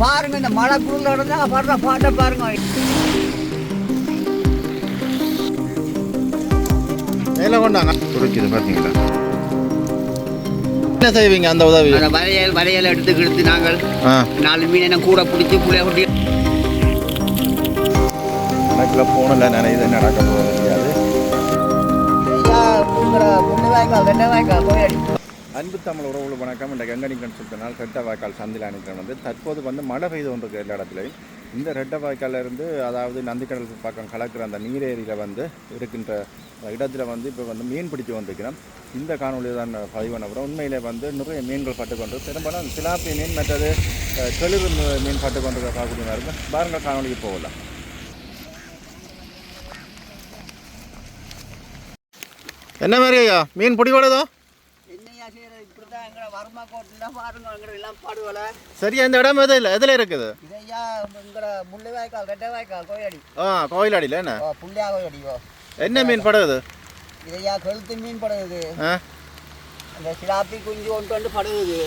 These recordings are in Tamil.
பாருங்க இந்த மழை குளிர்ல இருந்தா பாடுற பாட்டை பாருங்க. மேலே கொண்டாங்க துடிக்குது பார்த்தீங்களா என்ன செய்வீங்க அந்த உதவி? அந்த வளையல் வளையல் எடுத்து கிடுத்து நாங்கள் நாலு மீன் என்ன கூட பிடிச்சி புளிய கொட்டி எனக்குள்ள போகணும்ல நினைது நடக்க போகிறது ரெண்டு வாய்க்கால் போய் அடி அன்பு தமிழ் உறவுகள் வணக்கம். இந்த கங்கனி கன்சல்டனால் ரெட்ட வாய்க்கால் சந்தில் அணிக்கிறேன் வந்து. தற்போது வந்து மழை பெய்து கொண்டிருக்கு எல்லா இடத்துலையும். இந்த ரெட்ட வாய்க்கால்ல இருந்து அதாவது நந்திக்கடல் பக்கம் கலக்கிற அந்த நீரேரியில் வந்து இருக்கின்ற இடத்துல வந்து இப்போ வந்து மீன் பிடிச்சி வந்திருக்கிறோம் இந்த காணொலி தான் பதிவு பண்ண போகிறோம் வந்து நிறைய மீன்கள் பட்டுக்கொண்டு பெரும்பாலும் சிலாப்பி மீன் மற்றது அஹ், மீன் பட்டுக்கொண்டு பார்க்கக்கூடிய இருக்கும். பாருங்கள் காணொலிக்கு போகலாம். என்ன மாதிரி ஐயா? மீன் பிடிக்கூடதோ வருமா கோட்டில் பாருங்க எங்களை எல்லாம் பாடுவல. சரியா இந்த இடம் எது இல்லை? எதில் இருக்குது? இதையா எங்களை முள்ளு வாய்க்கால் ரெட்டை வாய்க்கால் கோயடி. ஆ கோயிலாடியில் என்ன? ஓ புள்ளியா கோயடி ஓ. என்ன மீன் படகுது? இதையா கழுத்து மீன் படுகுது. அந்த சிலாப்பி குஞ்சு ஒன்று வந்து படுகுது.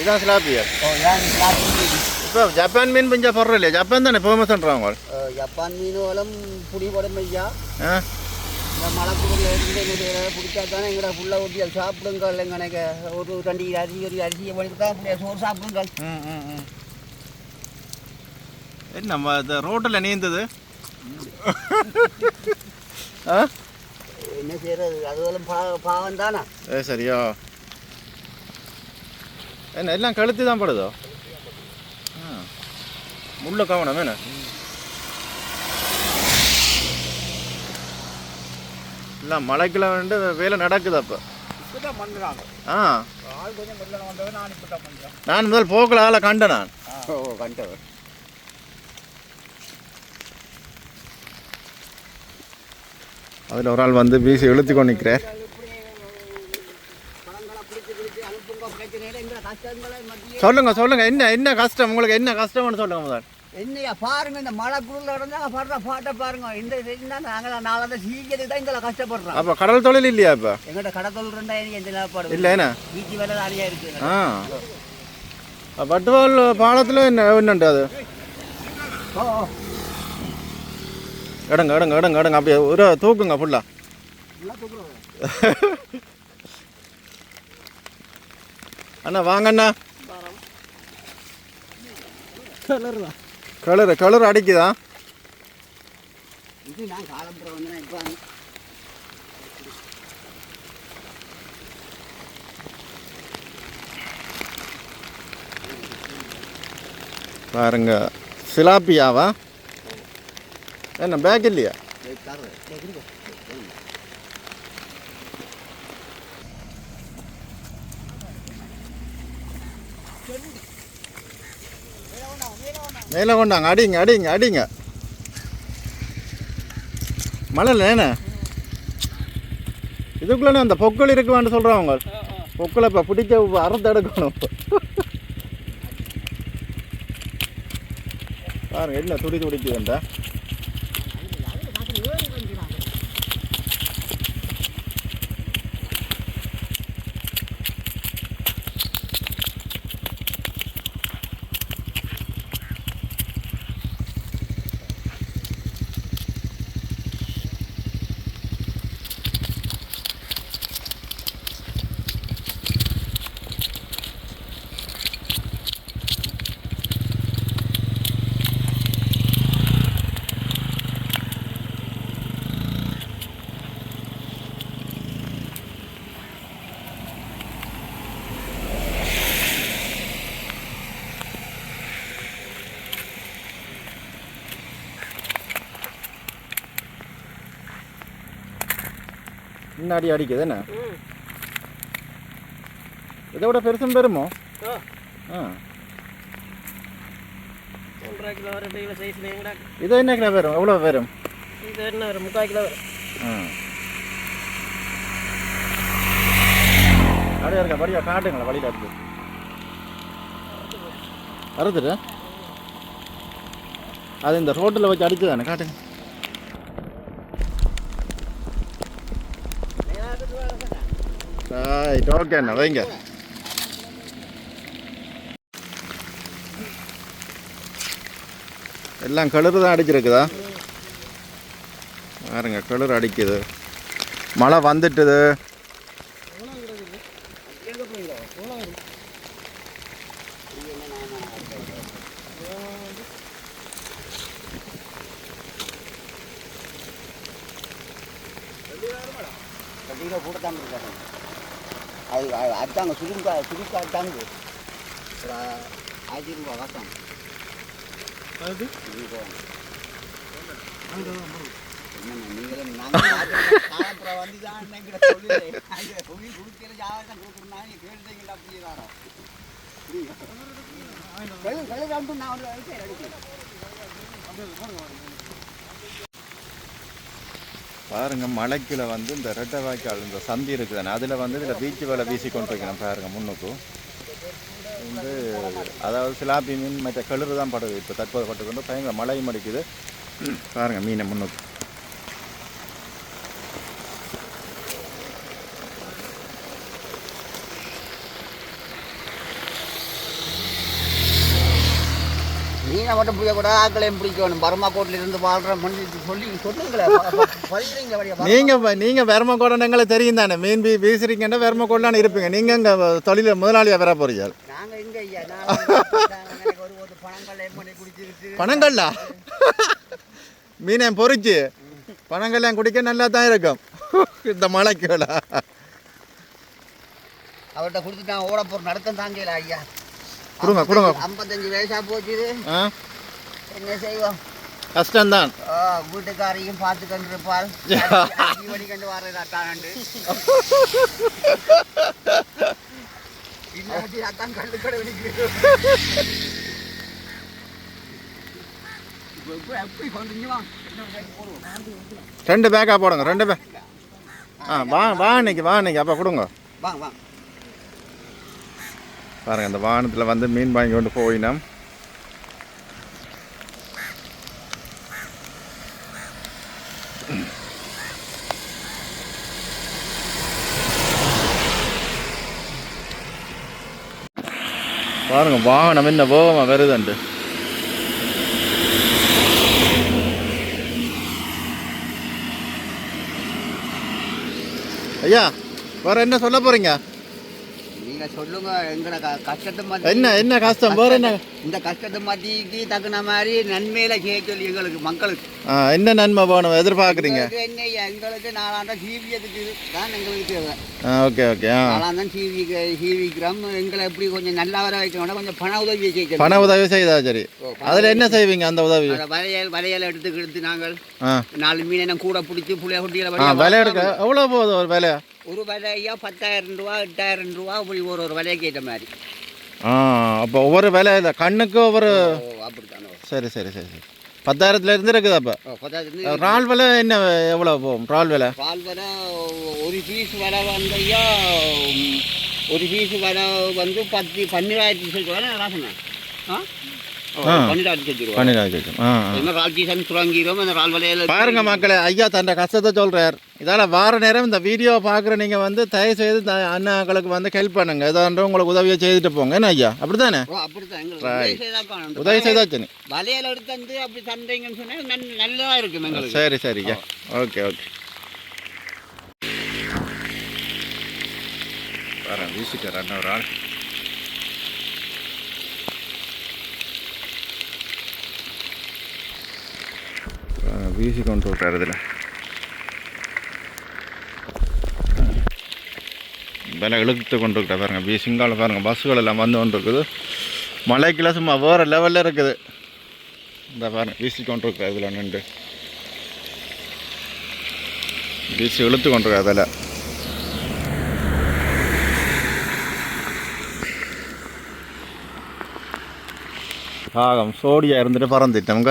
இதான் சிலாப்பியா ஓ இதான் சிலாப்பி மீன். இப்போ ஜப்பான் மீன் பிஞ்சா போடுற இல்லையா? ஜப்பான் தானே ஃபேமஸ்ன்றாங்க ஓ, ஜப்பான் மீனுகளும் புடி படும் ஐயா. ஆ? இந்த மலைக்குடியில் இருந்து செய்யறது பிடிச்சா தானே எங்கட புள்ள ஊட்டி அது சாப்பிடுங்கள் எங்கனக்கு ஒரு ரெண்டு கிலோ அரிசி ஒரு அரிசியை பண்ணிட்டு தான் புள்ளைய சோறு என்ன நம்ம ரோட்டில் நீந்தது ஆ? என்ன செய்யறது அதுகளும் பா பாவம் தானே. ஏ சரியா? என்ன எல்லாம் கழுத்து தான் படுதோ முள்ள கவனம் என்ன? எல்லாம் மழைக்குள்ள வந்து வேலை நடக்குது அப்போ. ஆ. நான் முதல் போக்கில் ஆளை கண்டேன் நான். ஓ கண்டவர். அதில் ஒரு ஆள் வந்து வீசி இழுத்து கொண்டு நிற்கிறார் சொல்லுங்க சொல்லுங்க என்ன என்ன கஷ்டம்? உங்களுக்கு என்ன கஷ்டம்னு சொல்லுங்க முதல். என்னையா பாருங்க இந்த மழை குளிர்ல இருந்தா பாடுற பாட்டை பாருங்க. இந்த என்ன நாங்கள் நாளாக சீக்கிரத்துக்கு தான் எங்களை கஷ்டப்படுறோம். அப்போ கடல் தொழில் இல்லையா இப்போ? எங்கள்கிட்ட கடை தொழில் இருந்தா எனக்கு எந்த நிலப்பாடு இல்லை என்ன? வீட்டு வேலை நிறையா இருக்கு. ஆ. பட்டுவால் பாலத்தில் என்ன என்னண்டு அது. இடங்க இடங்க இடங்க இடங்க அப்படியே ஒரு தூக்குங்க ஃபுல்லாக அண்ணா வாங்க அண்ணா. கிளறு கிளறு அடிக்குதா? இது நான் காலம்புற வந்தேன் இப்போ பாருங்க சிலாப்பியாவா? என்ன பேக் இல்லையா? மேலே கொண்டாங்க அடிங்க அடிங்க அடிங்க. மழையில் என்ன? இதுக்குள்ளே அந்த பொக்கல் இருக்குவான்னு சொல்கிறவங்க பொக்கலை இப்போ பிடிக்க அறுத்து எடுக்கணும். பாருங்க என்ன துடி துடிக்குதுண்டா முன்னாடி அடிக்குது என்ன? இதை விட பெருசும் பெருமோ? ஆ. இது என்ன கிலோ வரும்? எவ்வளோ வரும்? இது என்ன ஒரு முக்கால் கிலோ வரும். அப்படியே இருக்கா? படியா காட்டுங்களா வழியில் இருக்கு அறுத்துட்டு அது இந்த ரோட்டில் வச்சு அடிச்சு தானே காட்டுங்க. ரைட் ஓகே அண்ணா வைங்க எல்லாம் கிளறு தான் அடிச்சிருக்குதா பாருங்க கிளறு அடிக்குது. மழை வந்துட்டுது. கட்டிக்கிற கூட தாங்க இருக்காங்க அது அது- அதாங்க சுருங்கா சுருக்கா தாங்க ஒரு ஆ- ஆயிரத்தி ரூபா காசாங்க அது என்னங்க நீங்களும் நாங்கள் காலப்புற வந்து தான் நினைக்கிற தொழில் அந்த தொழில் கொடுக்கிற ஜாதகம் கொடுக்குறாங்க கேட்டீங்களா அப்படியே தானோ கழு கழு காமிட்டு நான் ஒரு அடிக்கிறேன், பாருங்கள் பாருங்க மலைக்குள்ள வந்து இந்த ரெட்டை வாய்க்கால் இந்த சந்தி இருக்குதானே அதில் வந்து இதில் பீச்சு வேலை வீசி கொண்டு வைக்கணும் பாருங்க முன்னுக்கும் வந்து அதாவது சிலாப்பி மீன் மற்ற கழுறு தான் படுது. இப்போ தற்போது பட்டுக்கொண்டு பயங்கர மழையும் அடிக்குது பாருங்கள் மீனை முன்னுக்கு. மீனை மட்டும் பிடிக்கக்கூடாது ஆக்களையும் பிடிக்கணும். பர்மா கோட்டில் இருந்து வாழ்கிற மணி சொல்லி வழியா? நீங்கள் நீங்கள் வெர்மக்கோடன் எங்களுக்கு தெரியும் தானே? மீன் வீ வீசுறீங்கன்னா வெர்மக்கோடான இருப்பீங்க. நீங்கள் இங்கே தொழில் முதலாளியாக வர போறீங்க? நாங்க எங்க ஐயா. பணங்கள்ல? மீனை பொறிச்சு. பணங்கள்லாம் குடிக்க நல்லா தான் இருக்கும். இந்த மழைக்குள்ள அவர்கிட்ட கொடுத்துட்டு நான் ஓட போற நடத்தம் தாங்கல ஐயா. கொடுங்க, கொடுங்க. ஐம்பத்தஞ்சு வயசா போச்சு ஆ? என்ன செய்வோம்? கஷ்டம்தான். ஆ, வீட்டுக்காரையும் பார்த்து கண்டு இருப்பாள் வழி கண்டு வரதாட்டாண்டு இல்லாட்டி கண்டு கடை ரெண்டு பேக்கா போடுங்க ரெண்டு பேக் ஆ வா வா இன்னைக்கு வா இன்னைக்கு அப்போ கொடுங்க. வாங்க வாங்க பாருங்க இந்த வாகனத்தில் வந்து மீன் வாங்கி கொண்டு போயினோம் பாருங்க வாகனம் என்ன வேகமாக வருதுண்டு. ஐயா வேற என்ன சொல்ல போறீங்க? நீங்க சொல்லுங்க எங்கட க- கஷ்டத்தை மாத்தி என்ன என்ன கஷ்டம்? வேற என்ன? இந்த கஷ்டத்தை மாத்திக்கு தகுந்த மாதிரி நன்மையில செய்ய சொல்லி எங்களுக்கு மக்களுக்கு. என்ன நன்மை வேணும்? எதிர்பார்க்குறீங்க? என்ன எங்களுக்கு நாலாந்தம் சீவியத்துக்கு தான் எங்களுக்கு தேவை. ஓகே ஓகே ஆ. நாலாந்தம் சீவி சீவிக்கிறோம் எங்களை எப்படி கொஞ்சம் நல்லா வர வைக்கணும்? கொஞ்சம் பண உதவி செய்ய பண உதவி செய்தா சரி. அதில் என்ன செய்வீங்க அந்த உதவி? வளையல் வளையல் எடுத்து எடுத்து நாங்கள் நாலு மீன் என்ன கூட பிடிச்சி புளிய குட்டியில் விலை எடுக்க எவ்வளோ போகுது ஒரு விலை? ஒரு வலையா பத்தாயிரம் ரூபா எட்டாயிரம் ரூபா அப்படி ஒரு ஒரு வலையை கேட்ட மாதிரி. ஆ அப்போ ஒவ்வொரு விலை இல்லை கண்ணுக்கு ஒவ்வொரு அப்படித்தானோ. சரி சரி சரி சரி. பத்தாயிரத்துல இருந்து இருக்குது அப்போ. இறால் விலை என்ன எவ்வளோ போகும்? இறால் விலை? பால் வர ஒரு பீஸ் வர வந்தையா ஒரு பீஸ் வர வந்து பத்து பன்னிராயிரத்தி சொல்லுவாங்க நான் சொன்னேன்? ஆ? பாருங்க மக்களே ஐயா தன்னை கஷ்டத்தை சொல்றார். இதால வார நேரம் இந்த வீடியோ பார்க்குற நீங்க வந்து தயவு செய்து அண்ணாக்களுக்கு வந்து ஹெல்ப் பண்ணுங்க. ஏதாவது உங்களுக்கு உதவியை செய்துட்டு போங்க. என்ன ஐயா? அப்படித்தானே. உதவி செய்தாச்சு வலையில எடுத்து வந்து அப்படி தந்தீங்கன்னு சொன்னா நன்- நல்லதா இருக்கும் எங்களுக்கு. சரி சரிங்க ஓகே ஓகே. வரேன் வீசிட்டு ரெண்டு ஒரு ஆள் பாருங்க, வீசி கொண்டு விட்டார் இதில். விலை இழுத்து கொண்டு இருக்கிற பாருங்க வீசிங்கால பாருங்கள் பஸ்ஸுகள் எல்லாம் வந்து கொண்டு இருக்குது மலைக்குள்ள சும்மா வேறு லெவலில் இருக்குது. இந்த பாருங்க வீசி கொண்டு இருக்கிற இதில் நின்று. வீசி இழுத்து கொண்டு கொண்டிருக்க அதில். காகம் சோடியாக இருந்துட்டு பறந்துட்டோங்க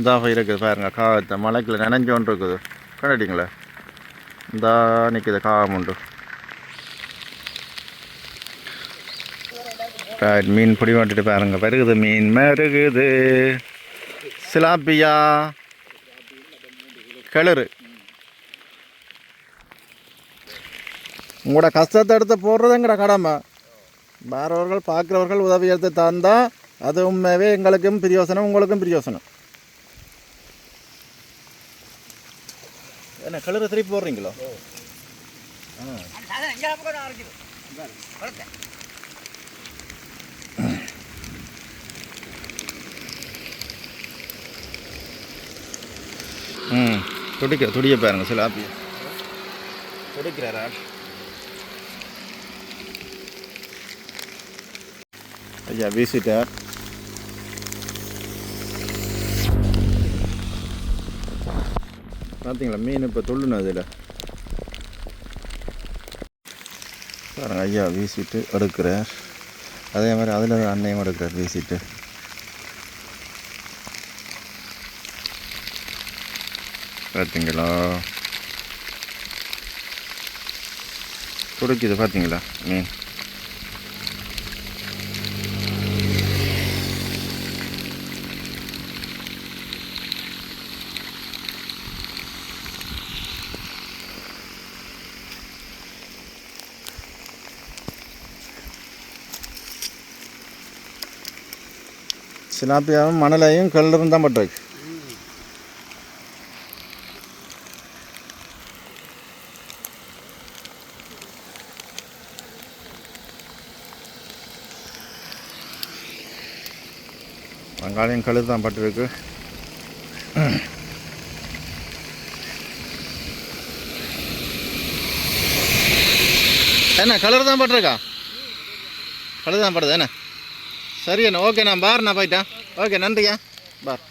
இதாக இருக்குது பாருங்க கா மலைக்குள்ள நினைஞ்சு கொண்டு இருக்குது. கண்டுட்டீங்களே இந்தா நிற்குது காகம் உண்டு மீன் பிடி மாட்டுட்டு பாருங்க பெருகுது மீன் மருகுது. சிலாப்பியா? கிளறு. உங்களோட கஷ்டத்தை எடுத்து போடுறது கடமை. வேறவர்கள் பார்க்குறவர்கள் உதவி எடுத்து தந்தால் அது உண்மையாகவே எங்களுக்கும் பிரியோசனம் உங்களுக்கும் பிரியோசனம். கலரை திருப்பி போடுறீங்களோ? ம். துடிக்கிற துடிய பாருங்க சிலாப்பி துடிக்கிறாரா? ஐயா வீசிட்டார். பார்த்தீங்களா மீன் இப்போ துள்ளுன அதில் பாருங்க ஐயா வீசிட்டு எடுக்கிறார் அதே மாதிரி அதில் அன்னையும் எடுக்கிறார் வீசிட்டு பார்த்தீங்களா துடிக்குது பார்த்தீங்களா மீன் சிலாப்பியாவும் மணலையும் கல்லும் தான் பட்டுருக்கு வெங்காயம் கழுது தான் பட்டுருக்கு என்ன கலர் தான் பட்டுருக்கா? கழுது தான் படுது என்ன? சரி அண்ணா ஓகே நான் போயிட்டேன் ஓகே நன்றியா? பார்